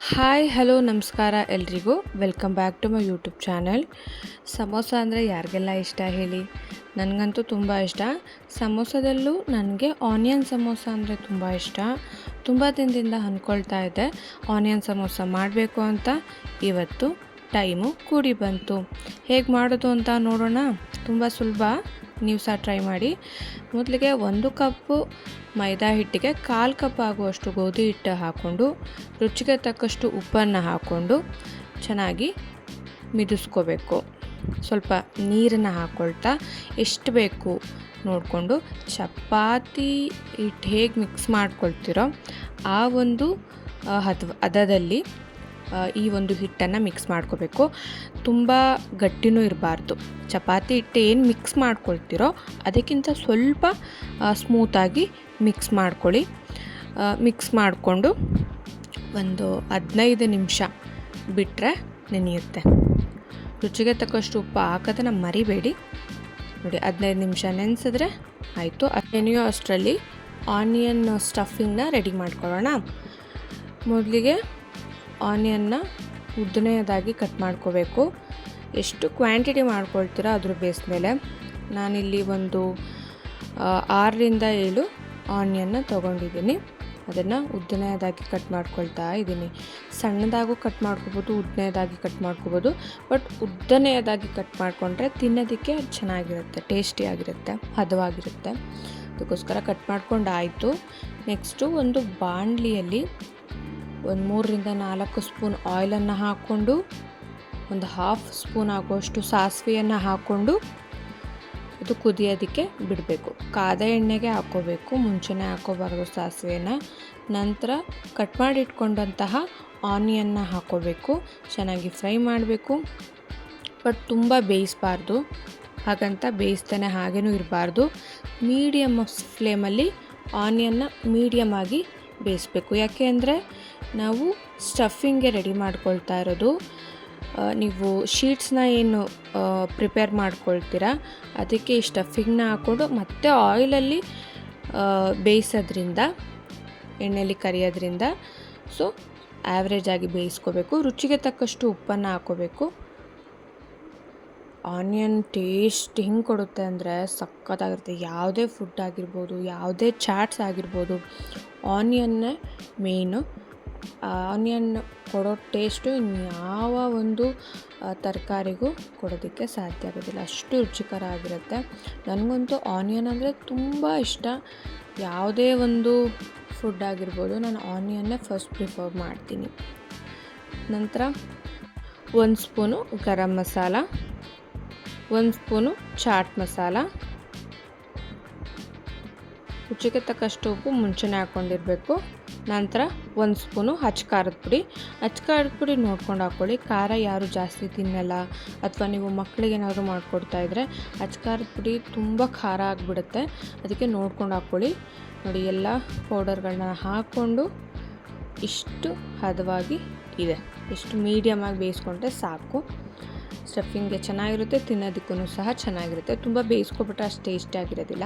Hi, hello, ನಮಸ್ಕಾರ ಎಲ್ರಿಗೂ. Welcome back to my YouTube channel samosa ಅಂದರೆ ಯಾರಿಗೆಲ್ಲ ಇಷ್ಟ ಹೇಳಿ? ನನಗಂತೂ ತುಂಬ ಇಷ್ಟ. ಸಮೋಸದಲ್ಲೂ ನನಗೆ ಆನಿಯನ್ ಸಮೋಸ ಅಂದರೆ ತುಂಬ ಇಷ್ಟ. ತುಂಬ ದಿನದಿಂದ ಅಂದ್ಕೊಳ್ತಾ ಇದ್ದೆ ಆನಿಯನ್ ಸಮೋಸ ಮಾಡಬೇಕು ಅಂತ ಇವತ್ತು ಟೈಮು ಕೂಡಿ ಬಂತು. ಹೇಗೆ ಮಾಡೋದು ಅಂತ ನೋಡೋಣ. ತುಂಬ ಸುಲಭ. ನೀವು ಸಹ ಟ್ರೈ ಮಾಡಿ. ಮೊದಲಿಗೆ ಒಂದು ಕಪ್ಪು ಮೈದಾ ಹಿಟ್ಟಿಗೆ ಕಾಲು ಕಪ್ ಆಗುವಷ್ಟು ಗೋಧಿ ಹಿಟ್ಟು ಹಾಕ್ಕೊಂಡು, ರುಚಿಗೆ ತಕ್ಕಷ್ಟು ಉಪ್ಪನ್ನು ಹಾಕ್ಕೊಂಡು ಚೆನ್ನಾಗಿ ಮಿದಿಸ್ಕೋಬೇಕು. ಸ್ವಲ್ಪ ನೀರನ್ನು ಹಾಕ್ಕೊಳ್ತಾ ಎಷ್ಟು ಬೇಕು ನೋಡಿಕೊಂಡು ಚಪಾತಿ ಹಿಟ್ಟು ಹೇಗೆ ಮಿಕ್ಸ್ ಮಾಡ್ಕೊಳ್ತೀರೋ ಆ ಒಂದು ಹದ ಹದದಲ್ಲಿ ಈ ಒಂದು ಹಿಟ್ಟನ್ನು ಮಿಕ್ಸ್ ಮಾಡ್ಕೋಬೇಕು. ತುಂಬ ಗಟ್ಟಿನೂ ಇರಬಾರ್ದು. ಚಪಾತಿ ಹಿಟ್ಟು ಏನು ಮಿಕ್ಸ್ ಮಾಡ್ಕೊಳ್ತೀರೋ ಅದಕ್ಕಿಂತ ಸ್ವಲ್ಪ ಸ್ಮೂತಾಗಿ ಮಿಕ್ಸ್ ಮಾಡ್ಕೊಳ್ಳಿ. ಮಿಕ್ಸ್ ಮಾಡಿಕೊಂಡು ಒಂದು ಹದಿನೈದು ನಿಮಿಷ ಬಿಟ್ಟರೆ ನೆನೆಯುತ್ತೆ. ರುಚಿಗೆ ತಕ್ಕಷ್ಟು ಉಪ್ಪು ಹಾಕೋದನ್ನು ಮರಿಬೇಡಿ. ನೋಡಿ, ಹದಿನೈದು ನಿಮಿಷ ನೆನೆಸಿದ್ರೆ ಆಯಿತು. ನೆನೆಯೋ ಅಷ್ಟರಲ್ಲಿ ಆನಿಯನ್ ಸ್ಟಫಿಂಗ್ನ ರೆಡಿ ಮಾಡ್ಕೊಳ್ಳೋಣ. ಮೊದಲಿಗೆ ಆನಿಯನ್ನ ಉದ್ದನೆಯದಾಗಿ ಕಟ್ ಮಾಡ್ಕೋಬೇಕು. ಎಷ್ಟು ಕ್ವಾಂಟಿಟಿ ಮಾಡ್ಕೊಳ್ತೀರೋ ಅದ್ರ ಬೇಸ್ ಮೇಲೆ. ನಾನಿಲ್ಲಿ ಒಂದು ಆರರಿಂದ ಏಳು ಆನಿಯನ್ನ ತೊಗೊಂಡಿದ್ದೀನಿ. ಅದನ್ನು ಉದ್ದನೆಯದಾಗಿ ಕಟ್ ಮಾಡ್ಕೊಳ್ತಾ ಇದ್ದೀನಿ. ಸಣ್ಣದಾಗೂ ಕಟ್ ಮಾಡ್ಕೋಬೋದು, ಉದ್ದನೆಯದಾಗಿ ಕಟ್ ಮಾಡ್ಕೋಬೋದು. ಬಟ್ ಉದ್ದನೆಯದಾಗಿ ಕಟ್ ಮಾಡಿಕೊಂಡ್ರೆ ತಿನ್ನೋದಕ್ಕೆ ಚೆನ್ನಾಗಿರುತ್ತೆ ಟೇಸ್ಟಿಯಾಗಿರುತ್ತೆ ಹದವಾಗಿರುತ್ತೆ. ಅದಕ್ಕೋಸ್ಕರ ಕಟ್ ಮಾಡ್ಕೊಂಡು ಆಯಿತು ನೆಕ್ಸ್ಟು ಒಂದು ಬಾಣಲಿಯಲ್ಲಿ ಒಂದು ಮೂರರಿಂದ ನಾಲ್ಕು ಸ್ಪೂನ್ ಆಯಿಲನ್ನು ಹಾಕ್ಕೊಂಡು, ಒಂದು ಹಾಫ್ ಸ್ಪೂನ್ ಆಗುವಷ್ಟು ಸಾಸಿವೆಯನ್ನು ಹಾಕ್ಕೊಂಡು ಅದು ಕುದಿಯೋದಕ್ಕೆ ಬಿಡಬೇಕು. ಕಾದ ಎಣ್ಣೆಗೆ ಹಾಕ್ಕೋಬೇಕು ಮುಂಚೆನೇ ಹಾಕೋಬಾರ್ದು ಸಾಸಿವೆನ ನಂತರ ಕಟ್ ಮಾಡಿ ಇಟ್ಕೊಂಡಂತಹ ಆನಿಯನ್ನ ಹಾಕ್ಕೋಬೇಕು ಚೆನ್ನಾಗಿ ಫ್ರೈ ಮಾಡಬೇಕು. ಬಟ್ ತುಂಬ ಬೇಯಿಸಬಾರ್ದು. ಹಾಗಂತ ಬೇಯಿಸ್ತಾನೆ ಹಾಗೇನೂ ಇರಬಾರ್ದು. ಮೀಡಿಯಮ್ ಫ್ಲೇಮಲ್ಲಿ ಆನಿಯನ್ನ ಮೀಡಿಯಮ್ ಆಗಿ ಬೇಯಿಸ್ಬೇಕು. ಯಾಕೆ ಅಂದರೆ ನಾವು ಸ್ಟಫಿಂಗ್ಗೆ ರೆಡಿ ಮಾಡ್ಕೊಳ್ತಾ ಇರೋದು. ನೀವು ಶೀಟ್ಸ್ನ ಏನು ಪ್ರಿಪೇರ್ ಮಾಡ್ಕೊಳ್ತೀರಾ, ಅದಕ್ಕೆ ಈ ಸ್ಟಫಿಂಗ್ನ ಹಾಕ್ಕೊಂಡು ಮತ್ತೆ ಆಯಿಲಲ್ಲಿ ಬೇಯಿಸೋದ್ರಿಂದ ಎಣ್ಣೆಯಲ್ಲಿ ಕರಿಯೋದ್ರಿಂದ, ಸೊ ಆ್ಯಾವ್ರೇಜ್ ಆಗಿ ಬೇಯಿಸ್ಕೋಬೇಕು. ರುಚಿಗೆ ತಕ್ಕಷ್ಟು ಉಪ್ಪನ್ನು ಹಾಕೋಬೇಕು ಆನಿಯನ್ ಟೇಸ್ಟ್ ಹೆಂಗೆ ಕೊಡುತ್ತೆ ಅಂದರೆ ಸಖತ್ತಾಗಿರುತ್ತೆ. ಯಾವುದೇ ಫುಡ್ ಆಗಿರ್ಬೋದು, ಯಾವುದೇ ಚಾಟ್ಸ್ ಆಗಿರ್ಬೋದು ಆನಿಯನ್ನೇ ಮೇಯ್ನು ಆನಿಯನ್ ಕೊಡೋ ಟೇಸ್ಟು ಇನ್ಯಾವ ಒಂದು ತರಕಾರಿಗೂ ಕೊಡೋದಕ್ಕೆ ಸಾಧ್ಯ ಆಗೋದಿಲ್ಲ. ಅಷ್ಟು ರುಚಿಕರ ಆಗಿರುತ್ತೆ ನನಗಂತೂ ಆನಿಯನ್ ಅಂದರೆ ತುಂಬ ಇಷ್ಟ. ಯಾವುದೇ ಒಂದು ಫುಡ್ ಆಗಿರ್ಬೋದು ನಾನು ಆನಿಯನ್ನೇ ಫಸ್ಟ್ ಪ್ರಿಫರ್ ಮಾಡ್ತೀನಿ. ನಂತರ ಒಂದು ಸ್ಪೂನು ಗರಂ ಮಸಾಲ, ಒಂದು ಸ್ಪೂನು ಚಾಟ್ ಮಸಾಲ. ರುಚಿಗೆ ತಕ್ಕಷ್ಟು ಉಪ್ಪು ಮುಂಚೆನೇ ಹಾಕ್ಕೊಂಡಿರಬೇಕು ನಂತರ ಒಂದು ಸ್ಪೂನು ಹಚ್ಚ ಖಾರದ ಪುಡಿ. ಹಚ್ಚ ಖಾರದ ಪುಡಿ ನೋಡ್ಕೊಂಡು ಹಾಕ್ಕೊಳ್ಳಿ ಖಾರ ಯಾರು ಜಾಸ್ತಿ ತಿನ್ನಲ್ಲ. ಅಥವಾ ನೀವು ಮಕ್ಕಳಿಗೆ ಏನಾದರೂ ಮಾಡಿಕೊಡ್ತಾ ಇದ್ದರೆ ಹಚ್ಚ ಖಾರದ ಪುಡಿ ತುಂಬ ಖಾರ ಆಗಿಬಿಡುತ್ತೆ. ಅದಕ್ಕೆ ನೋಡ್ಕೊಂಡು ಹಾಕ್ಕೊಳ್ಳಿ ನೋಡಿ, ಎಲ್ಲ ಪೌಡರ್ಗಳನ್ನ ಹಾಕ್ಕೊಂಡು ಇಷ್ಟು ಹದವಾಗಿ ಇದೆ. ಇಷ್ಟು ಮೀಡಿಯಮ್ ಆಗಿ ಬೇಯಿಸ್ಕೊಂಡ್ರೆ ಸಾಕು. ಸ್ಟಫಿಂಗ್ಗೆ ಚೆನ್ನಾಗಿರುತ್ತೆ ತಿನ್ನೋದಕ್ಕೂ ಸಹ ಚೆನ್ನಾಗಿರುತ್ತೆ. ತುಂಬ ಬೇಯಿಸ್ಕೊಬಿಟ್ರೆ ಅಷ್ಟು ಟೇಸ್ಟಿ ಆಗಿರೋದಿಲ್ಲ.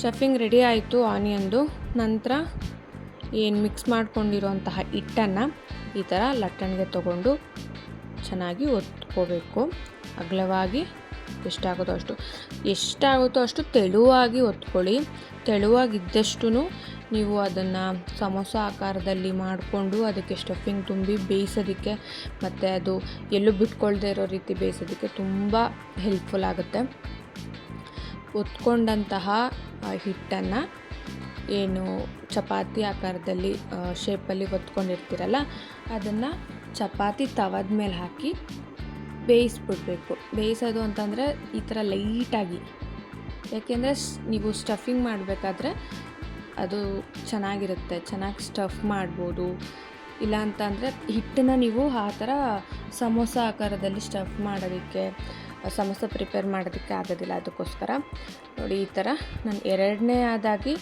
ಸ್ಟಫಿಂಗ್ ರೆಡಿ ಆಯಿತು, ಆನಿಯನ್ದು. ನಂತರ ಏನು ಮಿಕ್ಸ್ ಮಾಡ್ಕೊಂಡಿರೋಂತಹ ಹಿಟ್ಟನ್ನು ಈ ಥರ ಲಟ್ಟಣಿಗೆ ತಗೊಂಡು ಚೆನ್ನಾಗಿ ಒತ್ಕೋಬೇಕು. ಅಗಲವಾಗಿ ಎಷ್ಟಾಗುತ್ತೋ ಅಷ್ಟು. ಎಷ್ಟಾಗುತ್ತೋ ಅಷ್ಟು ತೆಳುವಾಗಿ ಒತ್ಕೊಳ್ಳಿ. ತೆಳುವಾಗಿದ್ದಷ್ಟು ನೀವು ಅದನ್ನು ಸಮೋಸ ಆಕಾರದಲ್ಲಿ ಮಾಡಿಕೊಂಡು ಅದಕ್ಕೆ ಸ್ಟಫಿಂಗ್ ತುಂಬಿ ಬೇಯಿಸೋದಕ್ಕೆ ಮತ್ತು ಅದು ಎಲ್ಲೂ ಬಿಟ್ಕೊಳ್ದೇ ಇರೋ ರೀತಿ ಬೇಯಿಸೋದಕ್ಕೆ ತುಂಬ ಹೆಲ್ಪ್ಫುಲ್ ಆಗುತ್ತೆ. ಒತ್ಕೊಂಡಂತಹ ಹಿಟ್ಟನ್ನು ಏನು ಚಪಾತಿ ಆಕಾರದಲ್ಲಿ ಶೇಪಲ್ಲಿ ಹೊತ್ಕೊಂಡಿರ್ತೀರಲ್ಲ, ಅದನ್ನು ಚಪಾತಿ ತವದ ಮೇಲೆ ಹಾಕಿ ಬೇಯಿಸ್ಬಿಡ್ಬೇಕು. ಬೇಯಿಸೋದು ಅಂತಂದರೆ ಈ ಥರ ಲೈಟಾಗಿ ಯಾಕೆಂದರೆ ನೀವು ಸ್ಟಫಿಂಗ್ ಮಾಡಬೇಕಾದ್ರೆ ಅದು ಚೆನ್ನಾಗಿರುತ್ತೆ. ಚೆನ್ನಾಗಿ ಸ್ಟಫ್ ಮಾಡ್ಬೋದು. ಇಲ್ಲ ಅಂತಂದರೆ ಹಿಟ್ಟನ್ನ ನೀವು ಆ ಥರ ಸಮೋಸ ಆಕಾರದಲ್ಲಿ ಸ್ಟಫ್ ಮಾಡೋದಕ್ಕೆ, ಸಮೋಸ ಪ್ರಿಪೇರ್ ಮಾಡೋದಕ್ಕೆ ಆಗೋದಿಲ್ಲ. ಅದಕ್ಕೋಸ್ಕರ ನೋಡಿ ಈ ಥರ ನಾನು ಎರಡನೇ ಆದಾಗಿ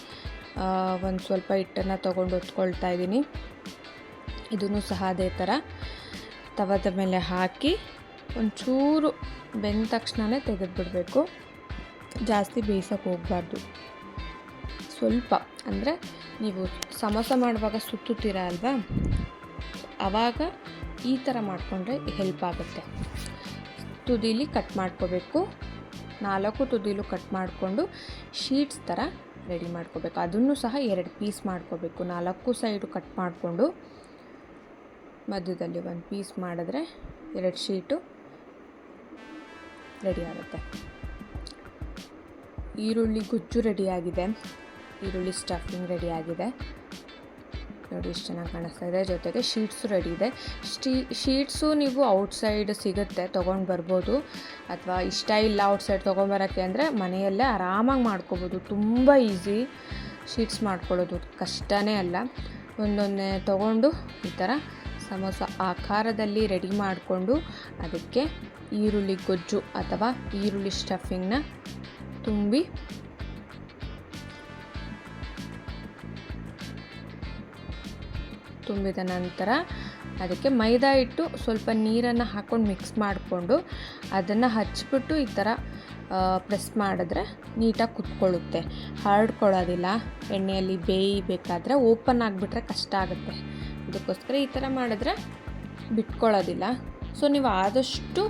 ಒಂದು ಸ್ವಲ್ಪ ಹಿಟ್ಟನ್ನು ತೊಗೊಂಡು ಹೊತ್ಕೊಳ್ತಾ ಇದ್ದೀನಿ ಇದನ್ನು ಸಹ ಅದೇ ಥರ ತವದ ಮೇಲೆ ಹಾಕಿ ಒಂಚೂರು ಬೆಂದ ತಕ್ಷಣವೇ ತೆಗೆದುಬಿಡಬೇಕು ಜಾಸ್ತಿ ಬೇಯಿಸೋಕೆ ಹೋಗಬಾರ್ದು. ಸ್ವಲ್ಪ, ಅಂದರೆ ನೀವು ಸಮೋಸ ಮಾಡುವಾಗ ಸುತ್ತುತ್ತೀರ ಅಲ್ವಾ? ಆವಾಗ ಈ ಥರ ಮಾಡಿಕೊಂಡ್ರೆ ಹೆಲ್ಪ್ ಆಗುತ್ತೆ. ತುದಿಲಿ ಕಟ್ ಮಾಡ್ಕೋಬೇಕು. ನಾಲ್ಕು ತುದಿಲು ಕಟ್ ಮಾಡಿಕೊಂಡು ಶೀಟ್ಸ್ ಥರ ರೆಡಿ ಮಾಡ್ಕೋಬೇಕು. ಅದನ್ನು ಸಹ ಎರಡು ಪೀಸ್ ಮಾಡ್ಕೋಬೇಕು. ನಾಲ್ಕು ಸೈಡು ಕಟ್ ಮಾಡಿಕೊಂಡು ಮಧ್ಯದಲ್ಲಿ ಒಂದು ಪೀಸ್ ಮಾಡಿದ್ರೆ ಎರಡು ಶೀಟು ರೆಡಿ ಆಗುತ್ತೆ. ಈರುಳ್ಳಿ ಗುಜ್ಜು ರೆಡಿಯಾಗಿದೆ ಈರುಳ್ಳಿ ಸ್ಟಫಿಂಗ್ ರೆಡಿಯಾಗಿದೆ ನೋಡಿ ಎಷ್ಟು ಚೆನ್ನಾಗಿ ಕಾಣಿಸ್ತಾ ಇದೆ. ಜೊತೆಗೆ ಶೀಟ್ಸು ರೆಡಿ ಇದೆ. ಸ್ಟೀ ಶೀಟ್ಸು ನೀವು ಔಟ್ಸೈಡ್ ಸಿಗುತ್ತೆ, ತೊಗೊಂಡು ಬರ್ಬೋದು. ಅಥವಾ ಇಷ್ಟ ಇಲ್ಲ ಔಟ್ಸೈಡ್ ತೊಗೊಂಬರೋಕ್ಕೆ ಅಂದರೆ ಮನೆಯಲ್ಲೇ ಆರಾಮಾಗಿ ಮಾಡ್ಕೋಬೋದು. ತುಂಬ ಈಸಿ ಶೀಟ್ಸ್ ಮಾಡ್ಕೊಳ್ಳೋದು. ಕಷ್ಟನೇ ಅಲ್ಲ. ಒಂದೊಂದೇ ತೊಗೊಂಡು ಈ ಥರ ಸಮೋಸ ಆಕಾರದಲ್ಲಿ ರೆಡಿ ಮಾಡಿಕೊಂಡು ಅದಕ್ಕೆ ಈರುಳ್ಳಿ ಗೊಜ್ಜು ಅಥವಾ ಈರುಳ್ಳಿ ಸ್ಟಫಿಂಗ್ನ ತುಂಬಿ ತುಂಬಿದ ನಂತರ ಅದಕ್ಕೆ ಮೈದಾ ಹಿಟ್ಟು ಸ್ವಲ್ಪ ನೀರನ್ನು ಹಾಕ್ಕೊಂಡು ಮಿಕ್ಸ್ ಮಾಡಿಕೊಂಡು ಅದನ್ನು ಹಚ್ಚಿಬಿಟ್ಟು ಈ ಥರ ಪ್ರೆಸ್ ಮಾಡಿದ್ರೆ ನೀಟಾಗಿ ಕುತ್ಕೊಳ್ಳುತ್ತೆ. ಹರಡ್ಕೊಳ್ಳೋದಿಲ್ಲ. ಎಣ್ಣೆಯಲ್ಲಿ ಬೇಯಬೇಕಾದ್ರೆ ಓಪನ್ ಆಗಿಬಿಟ್ರೆ ಕಷ್ಟ ಆಗುತ್ತೆ. ಅದಕ್ಕೋಸ್ಕರ ಈ ಥರ ಮಾಡಿದ್ರೆ ಬಿಟ್ಕೊಳ್ಳೋದಿಲ್ಲ. ಸೊ ನೀವು ಆದಷ್ಟು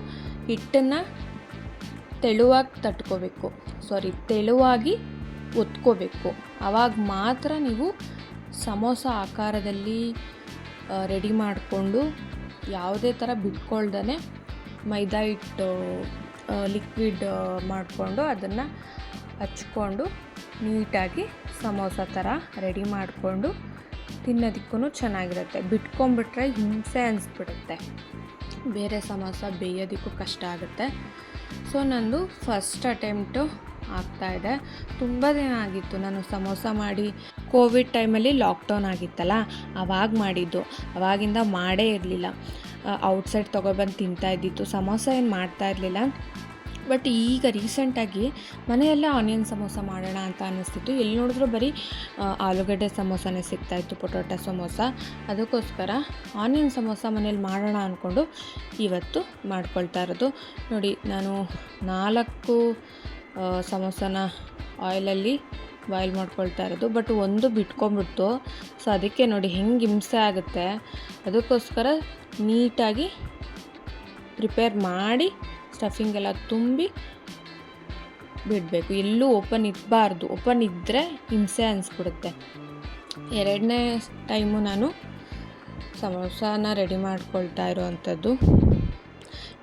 ಹಿಟ್ಟನ್ನು ತೆಳುವಾಗಿ ತಟ್ಕೋಬೇಕು. ಸಾರಿ ತೆಳುವಾಗಿ ಒತ್ಕೋಬೇಕು. ಆವಾಗ ಮಾತ್ರ ನೀವು ಸಮೋಸ ಆಕಾರದಲ್ಲಿ ರೆಡಿ ಮಾಡಿಕೊಂಡು ಯಾವುದೇ ಥರ ಬಿಟ್ಕೊಳ್ದೇ ಮೈದಾ ಹಿಟ್ಟು ಲಿಕ್ವಿಡ್ ಮಾಡಿಕೊಂಡು ಅದನ್ನು ಹಚ್ಕೊಂಡು ನೀಟಾಗಿ ಸಮೋಸ ಥರ ರೆಡಿ ಮಾಡಿಕೊಂಡು ತಿನ್ನೋದಕ್ಕೂ ಚೆನ್ನಾಗಿರುತ್ತೆ. ಬಿಟ್ಕೊಂಡ್ಬಿಟ್ರೆ ಹಿಂಸೆ ಅನಿಸ್ಬಿಡುತ್ತೆ. ಬೇರೆ ಸಮೋಸ ಬೇಯೋದಕ್ಕೂ ಕಷ್ಟ ಆಗುತ್ತೆ. ಸೊ ನಂದು ಫಸ್ಟ್ ಅಟೆಂಪ್ಟು ಆಗ್ತಾಯಿದೆ ತುಂಬ ದಿನ ಆಗಿತ್ತು ನಾನು ಸಮೋಸ ಮಾಡಿ ಕೋವಿಡ್ ಟೈಮಲ್ಲಿ ಲಾಕ್ಡೌನ್ ಆಗಿತ್ತಲ್ಲ ಆವಾಗ ಮಾಡಿದ್ದು. ಅವಾಗಿಂದ ಮಾಡೇ ಇರಲಿಲ್ಲ. ಔಟ್ಸೈಡ್ ತೊಗೊಬಂದು ತಿಂತಾ ಇದ್ದಿತ್ತು. ಸಮೋಸ ಏನು ಮಾಡ್ತಾ ಇರಲಿಲ್ಲ. ಬಟ್ ಈಗ ರೀಸೆಂಟಾಗಿ ಮನೆಯಲ್ಲೇ ಆನಿಯನ್ ಸಮೋಸ ಮಾಡೋಣ ಅಂತ ಅನ್ನಿಸ್ತಿತ್ತು. ಎಲ್ಲಿ ನೋಡಿದ್ರು ಬರೀ ಆಲೂಗಡ್ಡೆ ಸಮೋಸನೇ ಸಿಗ್ತಾಯಿತ್ತು ಪೊಟೊಟೊ ಸಮೋಸ. ಅದಕ್ಕೋಸ್ಕರ ಆನಿಯನ್ ಸಮೋಸ ಮನೇಲಿ ಮಾಡೋಣ ಅಂದ್ಕೊಂಡು ಇವತ್ತು ಮಾಡ್ಕೊಳ್ತಾ ಇರೋದು. ನೋಡಿ, ನಾನು ನಾಲ್ಕು ಸಮೋಸನ ಆಯಿಲಲ್ಲಿ ಬಾಯ್ಲ್ ಮಾಡ್ಕೊಳ್ತಾ ಇರೋದು. ಬಟ್ ಒಂದು ಬಿಟ್ಕೊಂಬಿಡ್ತು ಸೊ ಅದಕ್ಕೆ ನೋಡಿ ಹೆಂಗೆ ಹಿಂಸೆ ಆಗುತ್ತೆ. ಅದಕ್ಕೋಸ್ಕರ ನೀಟಾಗಿ ಪ್ರಿಪೇರ್ ಮಾಡಿ ಸ್ಟಫಿಂಗ್ ಎಲ್ಲ ತುಂಬಿ ಬಿಡಬೇಕು. ಎಲ್ಲೂ ಓಪನ್ ಇರಬಾರ್ದು. ಓಪನ್ ಇದ್ದರೆ ಹಿಂಸೆ ಅನಿಸ್ಬಿಡುತ್ತೆ. ಎರಡನೇ ಟೈಮು ನಾನು ಸಮೋಸಾನ ರೆಡಿ ಮಾಡ್ಕೊಳ್ತಾ ಇರೋವಂಥದ್ದು.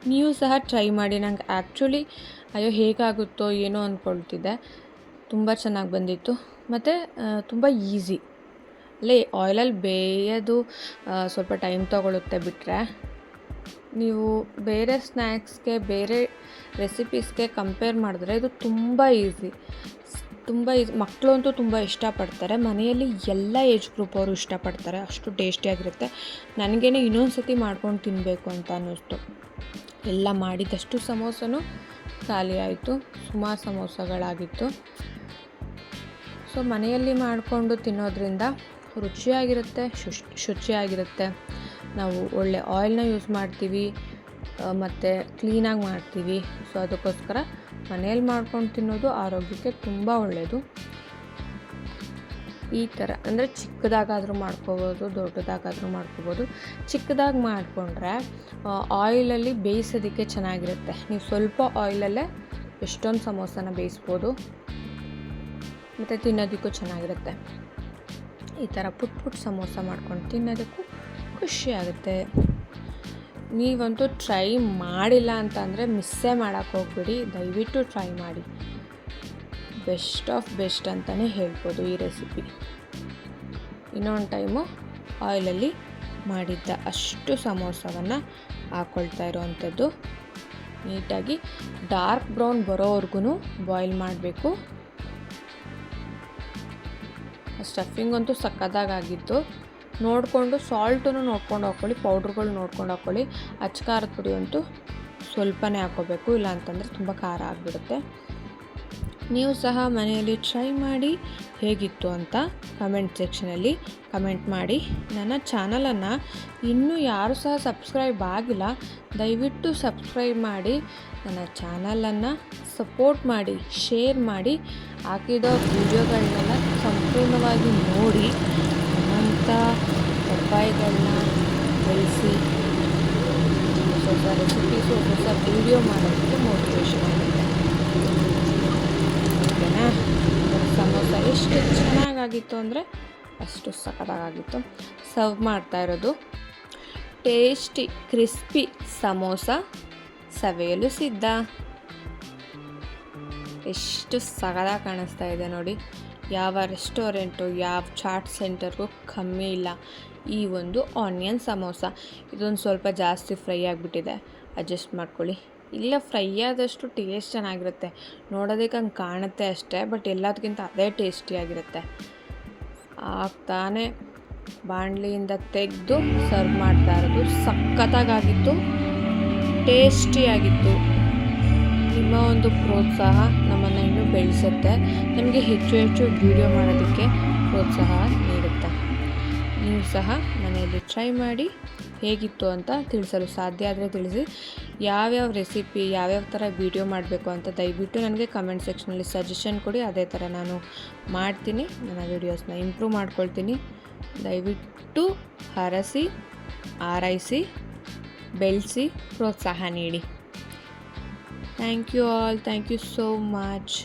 ನೀವು ಸಹ ಟ್ರೈ ಮಾಡಿ. ನಂಗೆ ಆ್ಯಕ್ಚುಲಿ ಅಯ್ಯೋ, ಹೇಗಾಗುತ್ತೋ ಏನೋ ಅಂದ್ಕೊಳ್ತಿದ್ದೆ ತುಂಬ ಚೆನ್ನಾಗಿ ಬಂದಿತ್ತು. ಮತ್ತು ತುಂಬ ಈಸಿ. ಅಲ್ಲೇ ಆಯಿಲಲ್ಲಿ ಬೇಯೋದು ಸ್ವಲ್ಪ ಟೈಮ್ ತೊಗೊಳುತ್ತೆ ಬಿಟ್ಟರೆ ನೀವು ಬೇರೆ ಸ್ನ್ಯಾಕ್ಸ್ಗೆ ಬೇರೆ ರೆಸಿಪೀಸ್ಗೆ ಕಂಪೇರ್ ಮಾಡಿದ್ರೆ ಇದು ತುಂಬ ಈಸಿ. ತುಂಬ ಈಸಿ. ಮಕ್ಕಳು ಅಂತೂ ತುಂಬ ಇಷ್ಟಪಡ್ತಾರೆ. ಮನೆಯಲ್ಲಿ ಎಲ್ಲ ಏಜ್ ಗ್ರೂಪ್ ಅವರು ಇಷ್ಟಪಡ್ತಾರೆ. ಅಷ್ಟು ಟೇಸ್ಟಿಯಾಗಿರುತ್ತೆ ನನಗೇನೆ ಇನ್ನೊಂದು ಸತಿ ಮಾಡ್ಕೊಂಡು ತಿನ್ನಬೇಕು ಅಂತ ಅನ್ನಿಸ್ತು. ಎಲ್ಲ ಮಾಡಿದಷ್ಟು ಸಮೋಸನೂ ಖಾಲಿ ಆಯಿತು. ಸುಮಾರು ಸಮೋಸಗಳಾಗಿತ್ತು. ಸೊ ಮನೆಯಲ್ಲಿ ಮಾಡಿಕೊಂಡು ತಿನ್ನೋದ್ರಿಂದ ರುಚಿಯಾಗಿರುತ್ತೆ, ಶುಶ್, ಶುಚಿಯಾಗಿರುತ್ತೆ. ನಾವು ಒಳ್ಳೆ ಆಯಿಲ್ನ ಯೂಸ್ ಮಾಡ್ತೀವಿ ಮತ್ತು ಕ್ಲೀನಾಗಿ ಮಾಡ್ತೀವಿ. ಸೊ ಅದಕ್ಕೋಸ್ಕರ ಮನೆಯಲ್ಲಿ ಮಾಡ್ಕೊಂಡು ತಿನ್ನೋದು ಆರೋಗ್ಯಕ್ಕೆ ತುಂಬ ಒಳ್ಳೆಯದು ಈ ಥರ, ಅಂದರೆ ಚಿಕ್ಕದಾಗಾದರೂ ಮಾಡ್ಕೋಬೋದು, ದೊಡ್ಡದಾಗಾದರೂ ಮಾಡ್ಕೋಬೋದು. ಚಿಕ್ಕದಾಗಿ ಮಾಡಿಕೊಂಡ್ರೆ ಆಯಿಲಲ್ಲಿ ಬೇಯಿಸೋದಕ್ಕೆ ಚೆನ್ನಾಗಿರುತ್ತೆ. ನೀವು ಸ್ವಲ್ಪ ಆಯಿಲಲ್ಲೇ ಎಷ್ಟೊಂದು ಸಮೋಸನ ಬೇಯಿಸ್ಬೋದು. ಮತ್ತು ತಿನ್ನೋದಕ್ಕೂ ಚೆನ್ನಾಗಿರುತ್ತೆ. ಈ ಥರ ಪುಟ್ ಪುಟ್ ಸಮೋಸ ಮಾಡ್ಕೊಂಡು ತಿನ್ನೋದಕ್ಕೂ ಖುಷಿಯಾಗುತ್ತೆ ನೀವಂತೂ ಟ್ರೈ ಮಾಡಿಲ್ಲ ಅಂತಂದರೆ ಮಿಸ್ಸೇ ಮಾಡೋಕ್ಕೆ ಹೋಗ್ಬಿಡಿ. ದಯವಿಟ್ಟು ಟ್ರೈ ಮಾಡಿ. ಬೆಸ್ಟ್ ಆಫ್ ಬೆಸ್ಟ್ ಅಂತಲೇ ಹೇಳ್ಬೋದು ಈ ರೆಸಿಪಿ. ಇನ್ನೊಂದು ಟೈಮು ಆಯಿಲಲ್ಲಿ ಮಾಡಿದ್ದ ಅಷ್ಟು ಸಮೋಸವನ್ನು ಹಾಕ್ಕೊಳ್ತಾ ಇರೋವಂಥದ್ದು. ನೀಟಾಗಿ ಡಾರ್ಕ್ ಬ್ರೌನ್ ಬರೋವರೆಗೂ ಬಾಯ್ಲ್ ಮಾಡಬೇಕು. ಸ್ಟಫಿಂಗ್ ಅಂತೂ ಸಕ್ಕದಾಗಿತ್ತು ನೋಡಿಕೊಂಡು ಸಾಲ್ಟನ್ನು ನೋಡ್ಕೊಂಡು ಹಾಕ್ಕೊಳ್ಳಿ ಪೌಡ್ರುಗಳು ನೋಡ್ಕೊಂಡು ಹಾಕ್ಕೊಳ್ಳಿ ಅಚ್ಚಕಾರದ ಪುಡಿ ಅಂತೂ ಸ್ವಲ್ಪನೇ ಹಾಕ್ಕೋಬೇಕು ಇಲ್ಲ ಅಂತಂದರೆ ತುಂಬ ಖಾರ ಆಗಿಬಿಡುತ್ತೆ. ನೀವು ಸಹ ಮನೆಯಲ್ಲಿ ಟ್ರೈ ಮಾಡಿ ಹೇಗಿತ್ತು ಅಂತ ಕಮೆಂಟ್ ಸೆಕ್ಷನಲ್ಲಿ ಕಮೆಂಟ್ ಮಾಡಿ. ನನ್ನ ಚಾನಲನ್ನು ಇನ್ನೂ ಯಾರು ಸಹ ಸಬ್ಸ್ಕ್ರೈಬ್ ಆಗಿಲ್ಲ, ದಯವಿಟ್ಟು ಸಬ್ಸ್ಕ್ರೈಬ್ ಮಾಡಿ. ನನ್ನ ಚಾನಲನ್ನು ಸಪೋರ್ಟ್ ಮಾಡಿ ಶೇರ್ ಮಾಡಿ. ಹಾಕಿದ ಪಪ್ಪಾಯಿಗಳನ್ನ ಬೆಳೆಸಿ, ಹೊಸ ರೆಸಿಪೀಸು ಹೊಸ ವೀಡಿಯೋ ಮಾಡೋದಕ್ಕೆ ಮೋಟಿವೇಶನ್ ಆಗುತ್ತೆ. ಓಕೆನಾ? ಸಮೋಸ ಎಷ್ಟು ಚೆನ್ನಾಗಾಗಿತ್ತು ಅಂದರೆ ಅಷ್ಟು ಸಖತ್ತಾಗಿತ್ತು ಸರ್ವ್ ಮಾಡ್ತಾ ಇರೋದು. ಟೇಸ್ಟಿ ಕ್ರಿಸ್ಪಿ ಸಮೋಸ ಸವೆಯಲು ಸಿದ್ಧ. ಎಷ್ಟು ಸಗದ ಕಾಣಿಸ್ತಾ ಇದೆ ನೋಡಿ. ಯಾವ ರೆಸ್ಟೋರೆಂಟು, ಯಾವ ಚಾಟ್ ಸೆಂಟರ್ಗೂ ಕಮ್ಮಿ ಇಲ್ಲ. ಈ ಒಂದು ಆನಿಯನ್ ಸಮೋಸ. ಇದೊಂದು ಸ್ವಲ್ಪ ಜಾಸ್ತಿ ಫ್ರೈ ಆಗಿಬಿಟ್ಟಿದೆ. ಅಡ್ಜಸ್ಟ್ ಮಾಡ್ಕೊಳ್ಳಿ. ಇಲ್ಲ, ಫ್ರೈ ಆದಷ್ಟು ಟೇಸ್ಟ್ ಚೆನ್ನಾಗಿರುತ್ತೆ. ನೋಡೋದಕ್ಕೆ ಹಂಗೆ ಕಾಣುತ್ತೆ ಅಷ್ಟೇ, ಬಟ್ ಎಲ್ಲದಕ್ಕಿಂತ ಅದೇ ಟೇಸ್ಟಿಯಾಗಿರುತ್ತೆ ಆಗ್ತಾನೆ ಬಾಣಲಿಯಿಂದ ತೆಗೆದು ಸರ್ವ್ ಮಾಡ್ತಾ ಇರೋದು. ಸಖತ್ತಾಗಿತ್ತು ಟೇಸ್ಟಿಯಾಗಿತ್ತು. ನಿಮ್ಮ ಒಂದು ಪ್ರೋತ್ಸಾಹ. ಬೆಳೆಸುತ್ತೆ. ನಿಮಗೆ ಹೆಚ್ಚು ಹೆಚ್ಚು ವೀಡಿಯೋ ಮಾಡೋದಕ್ಕೆ ಪ್ರೋತ್ಸಾಹ ನೀಡುತ್ತೆ? ನೀವು ಸಹ ಮನೆಯಲ್ಲಿ ಟ್ರೈ ಮಾಡಿ ಹೇಗಿತ್ತು ಅಂತ ತಿಳಿಸಲು ಸಾಧ್ಯ ಆದರೆ ತಿಳಿಸಿ. ಯಾವ್ಯಾವ ರೆಸಿಪಿ ಯಾವ್ಯಾವ ಥರ ವೀಡಿಯೋ ಮಾಡಬೇಕು ಅಂತ ದಯವಿಟ್ಟು ನನಗೆ ಕಮೆಂಟ್ ಸೆಕ್ಷನಲ್ಲಿ ಸಜೆಷನ್ ಕೊಡಿ. ಅದೇ ಥರ ನಾನು ಮಾಡ್ತೀನಿ. ನನ್ನ ವೀಡಿಯೋಸ್ನ ಇಂಪ್ರೂವ್ ಮಾಡ್ಕೊಳ್ತೀನಿ. ದಯವಿಟ್ಟು ಹರಸಿ ಆರೈಸಿ, ಬೆಳೆಸಿ ಪ್ರೋತ್ಸಾಹ ನೀಡಿ. Thank you all thank you so much